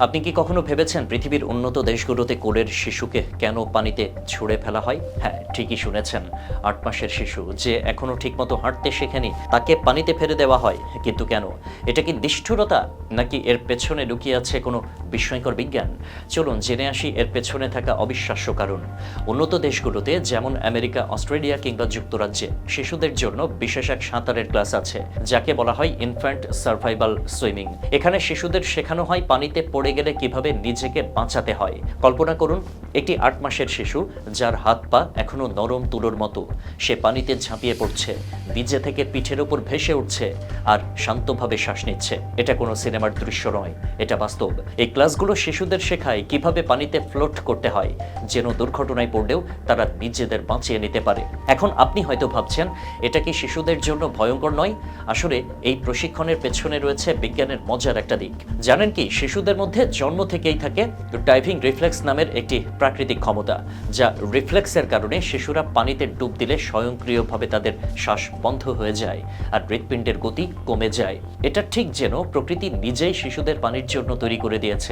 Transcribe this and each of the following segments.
আপনি কি কখনো ভেবেছেন পৃথিবীর উন্নত দেশগুলোতে কোলের শিশুকে কেন পানিতে ছুঁড়ে ফেলা হয়? হ্যাঁ ঠিকই শুনেছেন আট মাসের শিশু যে এখনও ঠিকমতো হাঁটতে শেখেনি, তাকে পানিতে ফেলে দেওয়া হয়। কিন্তু কেন? এটা কি নিষ্ঠুরতা? নাকি এর পেছনে লুকিয়ে আছে কোনো বিস্ময়কর বিজ্ঞান। চলুন জেনে আসি এর পেছনে থাকা অবিশ্বাস্য কারণ। উন্নত দেশগুলোতে যেমন আমেরিকা, অস্ট্রেলিয়া কিংবা যুক্তরাজ্যে শিশুদের জন্য বিশেষ এক সাঁতারের ক্লাস আছে, যাকে বলা হয় ইনফ্যান্ট সার্ভাইভাল সুইমিং। এখানে শিশুদের শেখানো হয় পানিতে পড়ে গেলে কীভাবে নিজেকে বাঁচাতে হয়। কল্পনা করুন, একটি আট মাসের শিশু যার হাত পা এখনও নরম তুলোর মতো, সে পানিতে ঝাঁপিয়ে পড়ছে, নিজে থেকে পিঠের ওপর ভেসে উঠছে আর শান্তভাবে শ্বাস নিচ্ছে। এটা কোনো সিনেমার দৃশ্য নয়, এটা বাস্তব। এই ক্লাসগুলো শিশুদের শেখায় কীভাবে পানিতে ফ্লোট করতে হয়, যেন দুর্ঘটনায় পড়লেও তারা নিজেদের বাঁচিয়ে নিতে পারে। এখন আপনি হয়তো ভাবছেন, এটা কি শিশুদের জন্য ভয়ঙ্কর নয়? আসলে এই প্রশিক্ষণের পেছনে রয়েছে বিজ্ঞানের মজার একটা দিক। জানেন কি, শিশুদের মধ্যে জন্ম থেকেই থাকে ডাইভিং রিফ্লেক্স নামের একটি প্রাকৃতিক ক্ষমতা, যা রিফ্লেক্সের কারণে শিশুরা পানিতে ডুব দিলে স্বয়ংক্রিয়ভাবে তাদের শ্বাস বন্ধ হয়ে যায় আর হৃৎপিণ্ডের গতি কমে যায়। এটা ঠিক যেন প্রকৃতি নিজেই শিশুদের পানির জন্য তৈরি করে দিয়েছে।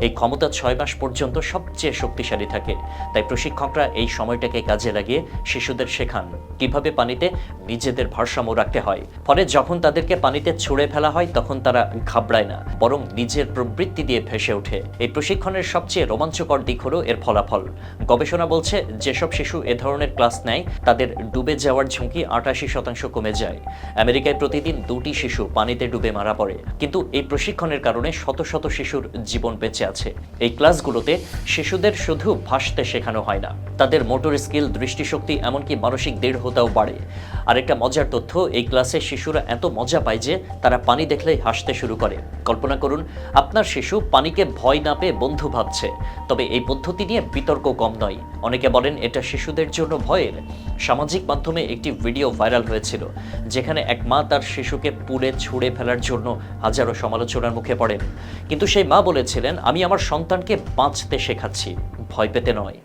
এই ক্ষমতা ছয় মাস পর্যন্ত সবচেয়ে শক্তিশালী থাকে। তাই প্রশিক্ষকরা এই সময়টাকে কাজে লাগিয়ে শিশুদের শেখান কীভাবে পানিতে নিজেদের ভারসাম্য রাখতে হয়। ফলে যখন তাদেরকে পানিতে ছুঁড়ে ফেলা হয়, তখন তারা ঘাবড়ায় না, বরং নিজের প্রবৃত্তি দিয়ে ভেসে ওঠে। এই প্রশিক্ষণের সবচেয়ে রোমাঞ্চকর দিক হলো এর ফলাফল। গবেষণা বলছে, যেসব শিশু এ ধরনের ক্লাস নেয়, তাদের ডুবে যাওয়ার ঝুঁকি আটাশি শতাংশ কমে যায়। আমেরিকায় প্রতিদিন দুটি শিশু পানিতে ডুবে মারা পড়ে। কিন্তু এই প্রশিক্ষণের কারণে শত শত শিশুর জীবন বেঁচে আছে। এই ক্লাসগুলোতে শিশুদের শুধু ভাসতে শেখানো হয় না। তাদের মোটর স্কিল, দৃষ্টিশক্তি, এমনকি মানসিক দৃঢ়তাও বাড়ে। আরেকটা মজার তথ্য, এই ক্লাসে শিশুরা এত মজা পায় যে তারা পানি দেখলেই হাসতে শুরু করে। কল্পনা করুন, আপনার শিশু পানিকে ভয় না পেয়ে বন্ধু ভাবছে। তবে এই পদ্ধতি নিয়ে বিতর্ক কম নয়। অনেকে বলেন, এটা শিশুদের জন্য ভয়ের। সামাজিক মাধ্যমে একটি ভিডিও ভাইরাল হয়েছিল, যেখানে এক মা তার শিশুকে পুড়ে ছুঁড়ে ফেলার জন্য হাজারো সমালোচনার মুখে পড়েন। কিন্তু সেই মা বলেছিলেন, আমি আমার সন্তানকে বাঁচতে শেখাচ্ছি, ভয় পেতে নয়।